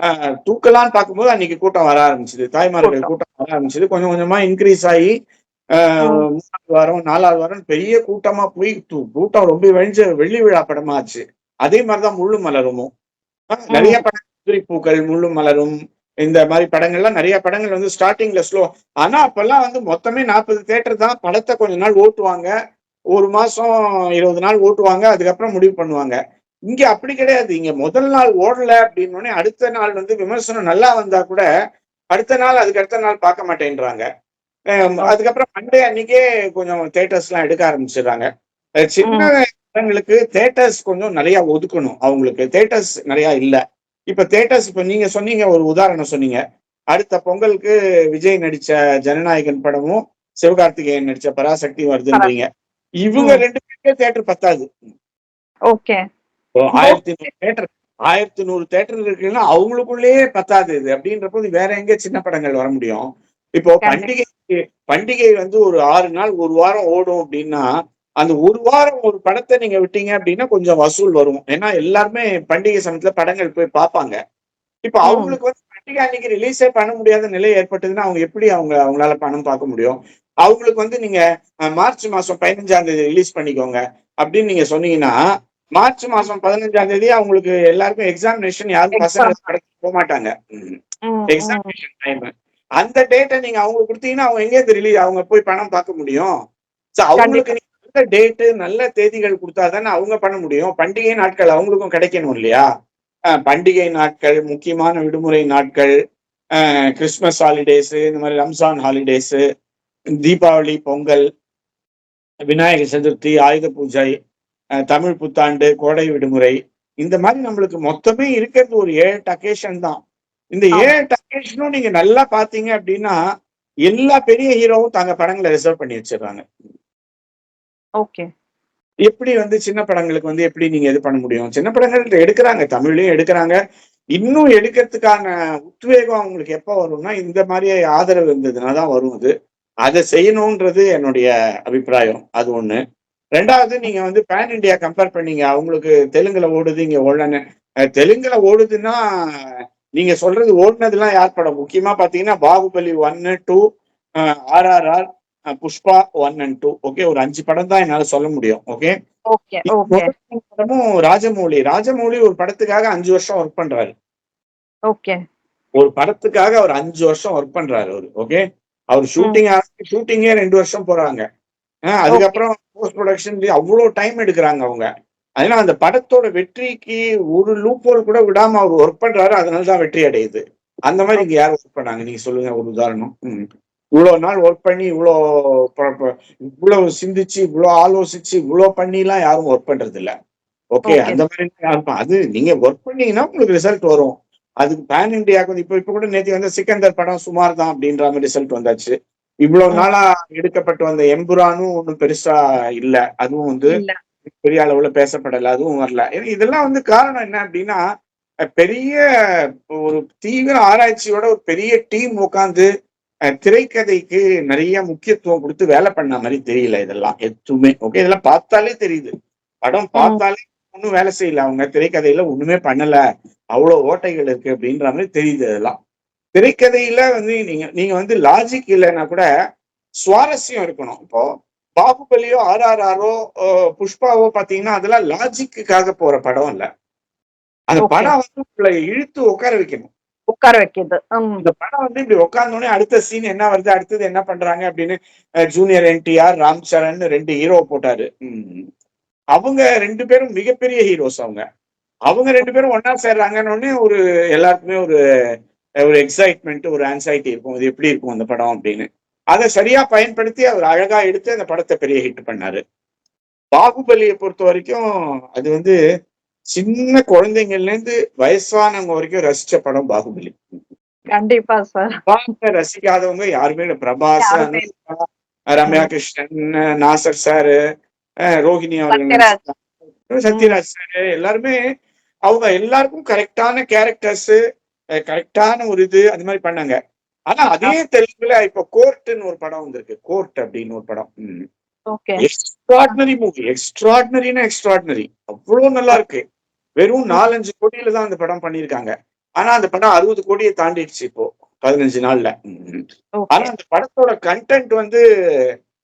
ஆஹ், தூக்கலாம்னு பார்க்கும்போது அன்னைக்கு கூட்டம் வர ஆரம்பிச்சது. தாய்மார்கள் கூட்டம். வர ஆரம்பிச்சது. கொஞ்சம் கொஞ்சமா இன்க்ரீஸ் ஆகி. மூணாவது வாரம் நாலாவது வாரம் பெரிய கூட்டமா போய் து- கூட்டம் ரொம்ப வெழிஞ்ச வெள்ளி விழா படமா ஆச்சு அதே மாதிரிதான் முள்ளு மலருமும் நிறைய படம் பூக்கள் முள்ளு மலரும். இந்த மாதிரி படங்கள்லாம் நிறைய படங்கள் வந்து ஸ்டார்டிங்ல ஸ்லோ ஆனா அப்பெல்லாம் வந்து மொத்தமே நாற்பது தேட்டர் தான். படத்தை கொஞ்ச நாள் ஓட்டுவாங்க. ஒரு மாசம் இருபது நாள் ஓட்டுவாங்க. அதுக்கப்புறம் முடிவு பண்ணுவாங்க. இங்க அப்படி கிடையாது. இங்க முதல் நாள் ஓடல அப்படின்னு அடுத்த நாள் வந்து விமர்சனம் நல்லா வந்தா கூட அடுத்த நாள் அதுக்கு அடுத்த நாள் பார்க்க மாட்டேன்றாங்க. அதுக்கப்புறம் மண்டே அன்னைக்கே கொஞ்சம் தேட்டர்ஸ் எல்லாம் எடுக்க ஆரம்பிச்சிடுறாங்க. சின்ன படங்களுக்கு தேட்டர்ஸ் கொஞ்சம் நிறைய ஒதுக்கணும். அவங்களுக்கு தேட்டர்ஸ் நிறைய இல்ல. இப்ப தேட்டர்ஸ் இப்ப நீங்க சொன்னீங்க ஒரு உதாரணம் சொன்னீங்க. அடுத்த பொங்கலுக்கு விஜய் நடிச்ச ஜனநாயகன் படமும் சிவகார்த்திகேயன் நடிச்ச பராசக்தி வருதுன்றீங்க. இவங்க. ரெண்டு பேருக்கே தேட்டர் பத்தாது. ஓகே. ஆயிரத்தி நூறு தேட்டர் ஆயிரத்தி நூறு தேட்டர் இருக்குன்னா அவங்களுக்குள்ளேயே பத்தாது இது. அப்படின்ற போது வேற எங்க சின்ன படங்கள் வர முடியும்? இப்போ பண்டிகை பண்டிகை வந்து ஒரு ஆறு நாள் ஒரு வாரம் ஓடும் அப்படின்னா அந்த ஒரு வாரம் ஒரு படத்தை நீங்க விட்டீங்க அப்படின்னா கொஞ்சம் வசூல் வரும். ஏன்னா எல்லாருமே பண்டிகை சமயத்துல படங்கள் போய் பார்ப்பாங்க. இப்போ. அவங்களுக்கு வந்து பண்டிகை அன்னைக்கு ரிலீஸே பண்ண முடியாத நிலை ஏற்பட்டதுன்னா அவங்க எப்படி அவங்க அவங்களால பணம் பார்க்க முடியும்? அவங்களுக்கு வந்து நீங்க மார்ச் மாசம் பதினஞ்சாம் தேதி ரிலீஸ் பண்ணிக்கோங்க அப்படின்னு நீங்க சொன்னீங்கன்னா மார்ச் மாசம் பதினஞ்சாம் தேதி அவங்களுக்கு எல்லாருக்கும் எக்ஸாமினேஷன் யாரும் பசங்க. படத்துக்கு போக மாட்டாங்க. எக்ஸாமினேஷன் டைம் அந்த டேட்டை நீங்க அவங்க கொடுத்தீங்கன்னா அவங்க எங்கே ரிலீஸ் அவங்க போய் பணம் பார்க்க முடியும். சோ அவங்களுக்கு நீங்க நல்ல டேட்டு நல்ல தேதிகள் கொடுத்தாதானே அவங்க பண்ண முடியும். பண்டிகை நாட்கள் அவங்களுக்கும் கிடைக்கணும் இல்லையா? பண்டிகை நாட்கள் முக்கியமான விடுமுறை நாட்கள் கிறிஸ்மஸ் ஹாலிடேஸ் இந்த மாதிரி ரம்ஜான் ஹாலிடேஸ் தீபாவளி பொங்கல் விநாயகர் சதுர்த்தி ஆயுத பூஜை தமிழ் புத்தாண்டு கோடை விடுமுறை இந்த மாதிரி நம்மளுக்கு மொத்தமே இருக்கிறது ஒரு ஏழு அக்கேஷன் தான். இந்த. ஏழு அக்கேஷனும் நீங்க நல்லா பாத்தீங்க அப்படின்னா எல்லா பெரிய ஹீரோவும் தாங்க படங்களை ரிசர்வ் பண்ணி வச்சிடுறாங்க. ஓகே. எப்படி வந்து சின்ன படங்களுக்கு வந்து எப்படி நீங்க இது பண்ண முடியும்? சின்ன படங்கள் எடுக்கிறாங்க தமிழ்லயும் எடுக்கிறாங்க. இன்னும் எடுக்கிறதுக்கான உத்வேகம் அவங்களுக்கு எப்ப வரும்னா இந்த மாதிரி ஆதரவு இருந்ததுன்னா தான் வரும் அது. அதை செய்யணும்ன்றது என்னுடைய அபிப்பிராயம். அது ஒண்ணு. ரெண்டாவது நீங்க வந்து பேன் இந்தியா கம்பேர் பண்ணீங்க. அவங்களுக்கு தெலுங்குல ஓடுது இங்க ஓடலன்னு. தெலுங்குல ஓடுதுன்னா நீங்க சொல்றது ஓடுனதுலாம் யார் படம்? முக்கியமா பாத்தீங்கன்னா பாகுபலி ஒன்னு two RRR Pushpa one and two okay ஒரு அஞ்சு படம் தான் என்னால சொல்ல முடியும். ஓகே படமும் ராஜமௌழி ராஜமௌழி ஒரு படத்துக்காக அஞ்சு வருஷம் ஒர்க் பண்றாரு. ஓகே ஒரு படத்துக்காக அவர் அஞ்சு வருஷம் ஒர்க் பண்றாரு அவரு. ஓகே அவர் ஷூட்டிங் ஷூட்டிங்கே ரெண்டு வருஷம் போறாங்க. அதுக்கப்புறம் போஸ்ட் ப்ரொடக்ஷன் அவ்வளவு டைம் எடுக்கிறாங்க அவங்க. அதனால அந்த படத்தோட வெற்றிக்கு ஒரு லூப் ஹோல் கூட விடாம அவர் ஒர்க் பண்றாரு அதனால தான் வெற்றி அடையுது. அந்த மாதிரி இங்க யார் ஒர்க் பண்ணாங்க? நீங்க சொல்லுங்க ஒரு உதாரணம். இவ்வளவு நாள் ஒர்க் பண்ணி இவ்வளோ இவ்வளவு சிந்திச்சு இவ்வளவு ஆலோசிச்சு இவ்வளவு பண்ணி எல்லாம் யாரும் ஒர்க் பண்றது இல்ல ஓகே. அந்த மாதிரி யாருக்கும் அது நீங்க ஒர்க் பண்ணீங்கன்னா உங்களுக்கு ரிசல்ட் வரும். அதுக்கு பேன் இந்தியாவுக்கு வந்து இப்ப இப்ப கூட நேற்று வந்து சிக்கந்தர் படம் சுமார் தான் அப்படின்ற மாதிரி ரிசல்ட் வந்தாச்சு. இவ்வளவு. நாளா எடுக்கப்பட்டு வந்த எம்புரானும் ஒண்ணும் பெருசா இல்ல. அதுவும் வந்து பெரிய அளவுல பேசப்படல அதுவும் வரல. ஏன்னா இதெல்லாம் வந்து காரணம் என்ன அப்படின்னா பெரிய ஒரு தீவிர ஆராய்ச்சியோட ஒரு பெரிய டீம் உட்காந்து திரைக்கதைக்கு நிறைய முக்கியத்துவம் கொடுத்து வேலை பண்ண மாதிரி தெரியல இதெல்லாம் எதுவுமே. ஓகே இதெல்லாம் பார்த்தாலே தெரியுது. படம் பார்த்தாலே ஒன்றும் வேலை செய்யல அவங்க. திரைக்கதையில ஒண்ணுமே பண்ணல. அவ்வளவு ஓட்டைகள் இருக்கு அப்படின்ற மாதிரி தெரியுது இதெல்லாம். திரைக்கதையில வந்து நீங்க நீங்க வந்து லாஜிக் இல்லைன்னா கூட சுவாரஸ்யம் இருக்கணும். இப்போ பாகுபலியோ ஆர் ஆர் ஆரோ புஷ்பாவோ பாத்தீங்கன்னா அதெல்லாம் லாஜிக்குக்காக போற படம் இல்ல. அந்த. படம் வந்து உங்களை இழுத்து உட்கார வைக்கணும். உட்கார வைக்கிது ம். இந்த படம் வந்து இப்படி உட்கார்ந்தோடனே அடுத்த சீன் என்ன வருது அடுத்தது என்ன பண்றாங்க அப்படின்னு ஜூனியர் என்டிஆர் ராம் சரண் ரெண்டு ஹீரோ போட்டாரு. அவங்க ரெண்டு பேரும் மிகப்பெரிய ஹீரோஸ் அவங்க. அவங்க ரெண்டு பேரும் ஒன்னா சேர்றாங்கன்னு உடனே ஒரு எல்லாருக்குமே ஒரு ஒரு எக்ஸைட்மெண்ட் ஒரு ஆன்சைட்டி இருக்கும். இது எப்படி இருக்கும் அந்த படம் அப்படின்னு. அதை சரியா பயன்படுத்தி அவர் அழகா எடுத்து அந்த படத்தை பெரிய ஹிட் பண்ணாரு. பாகுபலியை பொறுத்த வரைக்கும் அது வந்து சின்ன குழந்தைங்கள்ல இருந்து வயசானவங்க வரைக்கும் ரசிச்ச படம் பாகுபலி. கண்டிப்பா சார் ரசிக்காதவங்க யாருமே இல்ல. பிரபாஸ் ரம்யா கிருஷ்ணன் நாசர் சாரு ரோஹிணி அவர்கள். சத்யராஜ் சாரு எல்லாருமே அவங்க எல்லாருக்கும் கரெக்டான கேரக்டர்ஸ் கரெக்டான ஒரு இது அது மாதிரி பண்ணாங்க. ஆனா அதே தெலுங்குல இப்ப கோர்ட்னு ஒரு படம் வந்திருக்கு. கோர்ட் அப்படின்னு ஒரு படம். எக்ஸ்ட்ராடினரி மூவி எக்ஸ்ட்ராடினரினா எக்ஸ்ட்ராடினரி அவ்வளவு நல்லா இருக்கு. வெறும் நாலஞ்சு கோடியில தான் அந்த படம் பண்ணியிருக்காங்க. ஆனா அந்த படம் அறுபது கோடியை தாண்டிடுச்சு இப்போ பதினஞ்சு நாள்ல. ஆனா அந்த படத்தோட கண்டென்ட் வந்து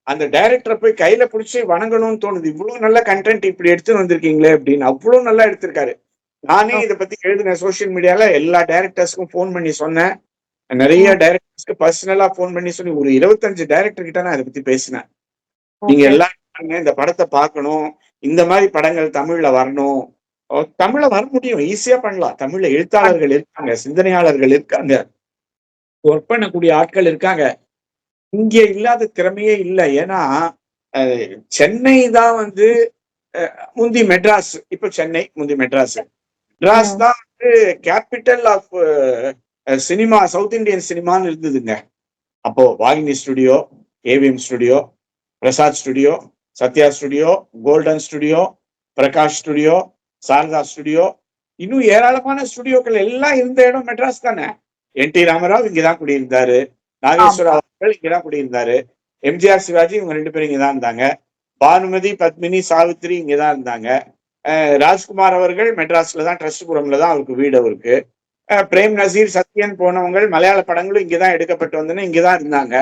அந்த டைரக்டரை போய் கையில பிடிச்சி வணங்கணும்னு தோணுது. இவ்வளவு நல்ல கண்டென்ட் இப்படி எடுத்து வந்திருக்கீங்களே அப்படின்னு. அவ்வளவு நல்லா எடுத்திருக்காரு. நானே இதை பத்தி எழுதினேன் சோஷியல் மீடியால எல்லா டைரக்டர்ஸ்க்கும் ஃபோன் பண்ணி சொன்னேன். நிறைய டைரக்டர்ஸ்க்கு பர்சனலா ஃபோன் பண்ணி சொல்லி ஒரு இருபத்தஞ்சு டைரக்டர் கிட்ட நான் இதை பத்தி பேசினேன். நீங்க எல்லாரும் இந்த படத்தை பார்க்கணும். இந்த மாதிரி படங்கள் தமிழ்ல வரணும். ஓ, தமிழ்ல வர முடியும். ஈஸியா பண்ணலாம். தமிழ்ல எழுத்தாளர்கள் இருக்காங்க சிந்தனையாளர்கள் இருக்காங்க. ஒர்க் பண்ணக்கூடிய ஆட்கள் இருக்காங்க. இங்க இல்லாத திறமையே இல்லை. ஏன்னா சென்னை தான் வந்து முந்தி மெட்ராஸ். இப்ப சென்னை முந்தி மெட்ராஸ். மெட்ராஸ். தான் வந்து capital of cinema south Indian சினிமான்னு இருந்ததுங்க. அப்போ Vahini studio AVM studio Prasad studio Sathya studio golden studio Prakash studio Sarada studio இன்னும் ஏராளமான ஸ்டுடியோக்கள் எல்லாம் இருந்த இடம் மெட்ராஸ் தானே? என் டி ராமராவ் இங்கதான் குடியிருந்தாரு. நாகேஸ்வர அவர்கள் இங்கதான் குடியிருந்தாரு. எம்ஜிஆர் சிவாஜி இவங்க ரெண்டு பேரும் இங்கதான் இருந்தாங்க. பானுமதி பத்மினி சாவித்ரி இங்கதான் இருந்தாங்க. ராஜ்குமார் அவர்கள் மெட்ராஸ்ல தான் ட்ரஸ்ட்புரம்ல தான் அவருக்கு வீடு அவருக்கு. பிரேம் நசீர் சத்யன் போனவங்க மலையாள படங்களும் இங்கதான் எடுக்கப்பட்டு வந்தன இங்கதான் இருந்தாங்க.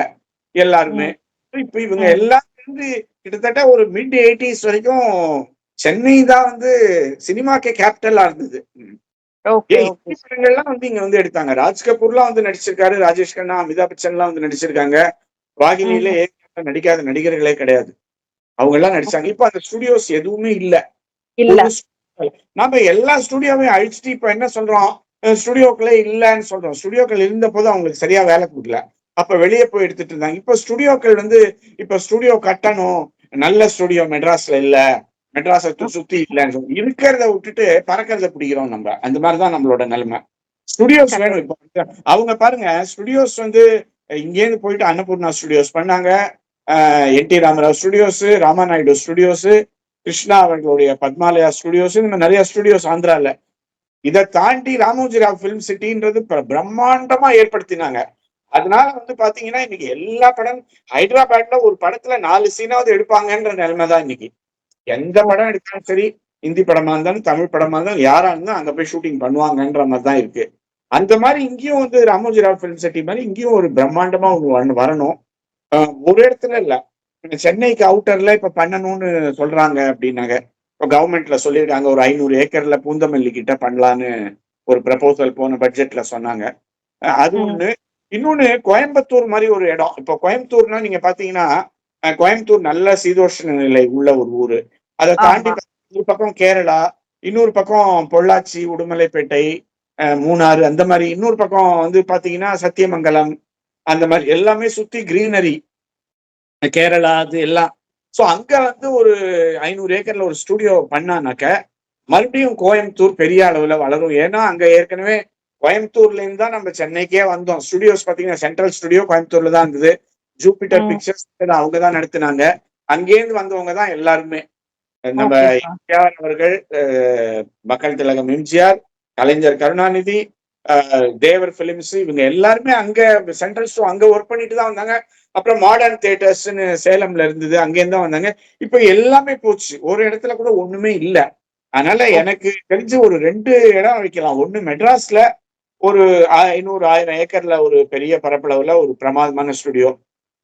எல்லாருமே. இப்ப இவங்க. எல்லாம் வந்து கிட்டத்தட்ட ஒரு மிட் எயிட்டிஸ் வரைக்கும் சென்னை தான் வந்து சினிமாக்கே கேபிட்டலா இருந்தது. படங்கள்லாம் வந்து இங்க வந்து எடுத்தாங்க. ராஜ் கபூர்லாம் வந்து நடிச்சிருக்காரு ராஜேஷ் கண்ணா அமிதாப் பச்சன்லாம் வந்து நடிச்சிருக்காங்க. வாகினியில நடிக்காத நடிகர்களே கிடையாது. அவங்க எல்லாம் நடிச்சாங்க இப்ப அந்த ஸ்டுடியோஸ் எதுவுமே இல்ல. இல்ல. நாம எல்லா ஸ்டுடியோவையும் அழிச்சிட்டு இப்ப என்ன சொல்றோம்? ஸ்டுடியோக்களே இல்லைன்னு சொல்றோம். ஸ்டுடியோக்கள் இருந்த போது அவங்களுக்கு சரியா வேலை கொடுக்கல. அப்ப வெளியே போய் எடுத்துட்டு இருந்தாங்க. இப்ப ஸ்டுடியோக்கள் வந்து இப்ப ஸ்டுடியோ கட்டணும். நல்ல ஸ்டுடியோ மெட்ராஸ்ல இல்ல. மெட்ராஸை சுத்தி இல்லைன்னு சொல்லி இருக்கிறத விட்டுட்டு பறக்கிறத பிடிக்கிறோம் நம்ம. அந்த மாதிரிதான் நம்மளோட நிலைமை. ஸ்டுடியோஸ் வேணும் இப்போ. அவங்க பாருங்க ஸ்டுடியோஸ் வந்து இங்கேருந்து போயிட்டு அன்னபூர்ணா ஸ்டுடியோஸ் பண்ணாங்க. N T Ramarao studios Ramanaidu studios Krishna அவர்களுடைய பத்மாலயா ஸ்டுடியோஸ் இந்த மாதிரி நிறைய ஸ்டுடியோஸ் ஆந்திரால. இதை தாண்டி ராமோஜிராவ் பிலிம் சிட்டின்றது பிரம்மாண்டமா ஏற்படுத்தினாங்க. அதனால வந்து பாத்தீங்கன்னா இன்னைக்கு எல்லா படம் ஹைதராபாத்ல ஒரு படத்துல நாலு சீனாவது எடுப்பாங்கன்ற நிலைமை தான் இன்னைக்கு. எந்த படம் எடுத்தாலும் சரி ஹிந்தி படமா இருந்தாலும் தமிழ் படமா இருந்தாலும் யாரா இருந்தாலும் அங்க போய் ஷூட்டிங் பண்ணுவாங்கன்ற மாதிரி தான் இருக்கு. அந்த மாதிரி இங்கேயும் வந்து ராமோஜிராவ் பிலிம் சிட்டி மாதிரி இங்கேயும் ஒரு பிரம்மாண்டமா ஒன்று வரணும். ஒரு இடத்துல இல்ல. சென்னைக்கு அவுட்டர்ல இப்ப பண்ணணும்னு சொல்றாங்க அப்படின்னாங்க. இப்போ கவர்மெண்ட்ல சொல்லியிருக்காங்க ஒரு ஐநூறு ஏக்கர்ல பூந்தமல்லி கிட்ட பண்ணலான்னு ஒரு ப்ரப்போசல் போன பட்ஜெட்ல சொன்னாங்க. அது. ஒண்ணு. இன்னொன்னு கோயம்புத்தூர் மாதிரி ஒரு இடம். இப்போ கோயம்புத்தூர்னா நீங்க பாத்தீங்கன்னா கோயம்புத்தூர் நல்ல சீதோஷ்ண நிலை உள்ள ஒரு ஊரு. அதை தாண்டி. ஒரு பக்கம் கேரளா இன்னொரு பக்கம் பொள்ளாச்சி உடுமலைப்பேட்டை மூணாறு அந்த மாதிரி. இன்னொரு பக்கம் வந்து பாத்தீங்கன்னா சத்தியமங்கலம் அந்த மாதிரி. எல்லாமே சுத்தி கிரீனரி கேரளா அது எல்லாம். ஸோ அங்க வந்து ஒரு ஐநூறு ஏக்கர்ல ஒரு ஸ்டுடியோ பண்ணானாக்க மறுபடியும் கோயம்புத்தூர் பெரிய அளவுல வளரும். ஏன்னா அங்க ஏற்கனவே கோயம்புத்தூர்ல இருந்து தான் நம்ம சென்னைக்கே வந்தோம். ஸ்டுடியோஸ் பாத்தீங்கன்னா சென்ட்ரல் ஸ்டுடியோ கோயம்புத்தூர்ல தான் இருந்தது ஜூபிட்டர். பிக்சர்ஸ் அவங்க தான் நடத்துனாங்க. அங்கேருந்து வந்தவங்க தான் எல்லாருமே. நம்ம. எம்ஜிஆர் அவர்கள் மக்கள் திலகம் எம்ஜிஆர் கலைஞர் கருணாநிதி தேவர் பிலிம்ஸ் இவங்க எல்லாருமே அங்க சென்ட்ரல் ஷோ அங்க ஒர்க் பண்ணிட்டு தான் வந்தாங்க. அப்புறம் மாடர்ன் தியேட்டர்ஸ்னு சேலம்ல இருந்தது அங்கேருந்து தான் வந்தாங்க. இப்ப எல்லாமே போச்சு. ஒரு இடத்துல கூட ஒண்ணுமே இல்ல. அதனால எனக்கு தெரிஞ்சு ஒரு ரெண்டு இடம் வைக்கலாம். ஒண்ணு மெட்ராஸ்ல ஒரு ஐநூறு ஆயிரம் ஏக்கர்ல ஒரு பெரிய பரப்பளவுல ஒரு பிரமாதமான ஸ்டுடியோ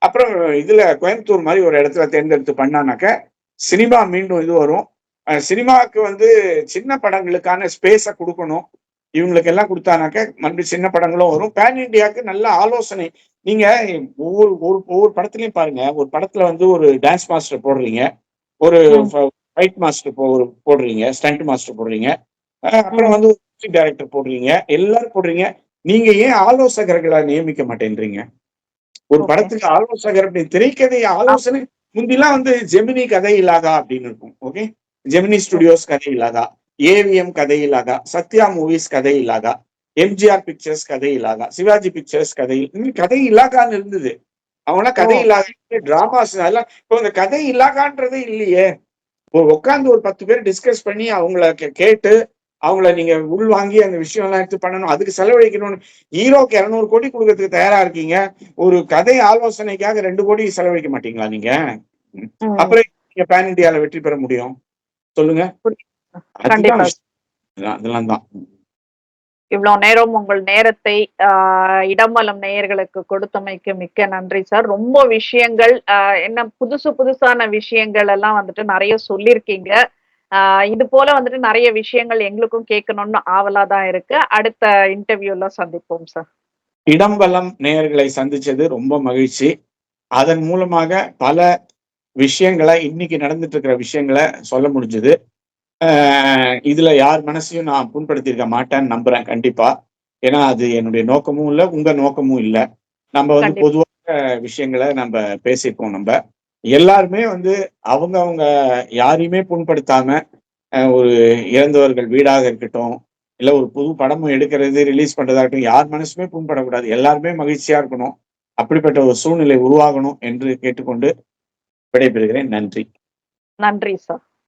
அப்புறம் இதுல கோயம்புத்தூர் மாதிரி ஒரு இடத்துல தேர்ந்தெடுத்து பண்ணானாக்க சினிமா மீண்டும் இது வரும். சினிமாவுக்கு வந்து சின்ன படங்களுக்கான ஸ்பேஸை கொடுக்கணும். இவங்களுக்கு எல்லாம் கொடுத்தானாக்க மறுபடியும் சின்ன படங்களும் வரும். பேன் இண்டியாவுக்கு நல்ல ஆலோசனை. நீங்க ஒவ்வொரு ஒரு ஒவ்வொரு படத்துலயும் பாருங்க. ஒரு படத்துல வந்து ஒரு டான்ஸ் மாஸ்டர் போடுறீங்க. ஒரு. ஃபைட் மாஸ்டர் போ போடுறீங்க. ஸ்டண்ட் மாஸ்டர் போடுறீங்க. அப்புறம் வந்து மியூசிக் டைரக்டர் போடுறீங்க. எல்லாரும் போடுறீங்க. நீங்க ஏன் ஆலோசகர்களை நியமிக்க மாட்டேன்றீங்க? ஒரு. படத்துக்கு ஆலோசகர் அப்படி திரைக்கதை ஆலோசனை முந்திலாம் வந்து ஜெமினி கதை இல்லாதா அப்படின்னு இருக்கும். ஓகே ஜெமினி ஸ்டுடியோஸ் கதை இல்லாதா? ஏவிஎம் கதை இல்லாதா சத்யா மூவிஸ் கதை இல்லாதா எம்ஜிஆர் பிக்சர்ஸ் கதை இல்லாதா சிவாஜி பிக்சர்ஸ் கதை இன்னும் கதை இல்லாகான்னு இருந்தது. அவங்களாம் கதை. இல்லாத டிராமாஸ் அதெல்லாம் இப்போ இந்த கதை இல்லாகான்றதே இல்லையே. உட்காந்து ஒரு பத்து பேர் டிஸ்கஸ் பண்ணி அவங்கள கேட்டு அவங்கள நீங்க உள் வாங்கி அந்த விஷயம் எல்லாம் எடுத்து பண்ணணும் அதுக்கு செலவழிக்கணும்னு ஹீரோக்கு இருநூறு கோடி கொடுக்கறதுக்கு தயாரா இருக்கீங்க. ஒரு கதை ஆலோசனைக்காக ரெண்டு கோடி செலவழிக்க மாட்டீங்களா நீங்க. அப்புறம் நீங்க பேன் இந்தியால வெற்றி பெற முடியும். சொல்லுங்க. கண்டிப்பா. தான். இவ்வளவு நேரம் உங்கள் நேரத்தை இடமலம் நேயர்களுக்கு கொடுத்தமைக்கு மிக்க நன்றி சார். ரொம்ப விஷயங்கள் என்ன புதுசு புதுசான விஷயங்கள் எல்லாம் வந்துட்டு நிறைய சொல்லியிருக்கீங்க. இது போல வந்துட்டு நிறைய விஷயங்கள் எங்களுக்கும் கேட்கணும்னு ஆவலா தான் இருக்கு. அடுத்த இன்டர்வியூல சந்திப்போம் சார். இடம் வலம் நேயர்களை சந்திச்சது ரொம்ப மகிழ்ச்சி. அதன் மூலமாக பல விஷயங்களை இன்னைக்கு நடந்துட்டு இருக்கிற விஷயங்களை சொல்ல முடிஞ்சது. இதுல யார் மனசையும் நான் புண்படுத்தியிருக்க மாட்டேன்னு நம்புறேன் கண்டிப்பா. ஏன்னா அது என்னுடைய நோக்கமும் இல்லை உங்க நோக்கமும் இல்லை. நம்ம வந்து. பொதுவாக விஷயங்களை நம்ம பேசிப்போம் நம்ம. எல்லாருமே வந்து அவங்க அவங்க யாரையுமே புண்படுத்தாம ஒரு இறந்தவர்கள் வீடாக இருக்கட்டும் இல்ல ஒரு புது படமும் எடுக்கிறது ரிலீஸ் பண்றதா இருக்கட்டும் யார் மனசுமே புண்படக்கூடாது. எல்லாருமே மகிழ்ச்சியா இருக்கணும். அப்படிப்பட்ட ஒரு சூழ்நிலை உருவாகணும் என்று கேட்டுக்கொண்டு விடைபெறுகிறேன். நன்றி. நன்றி சார்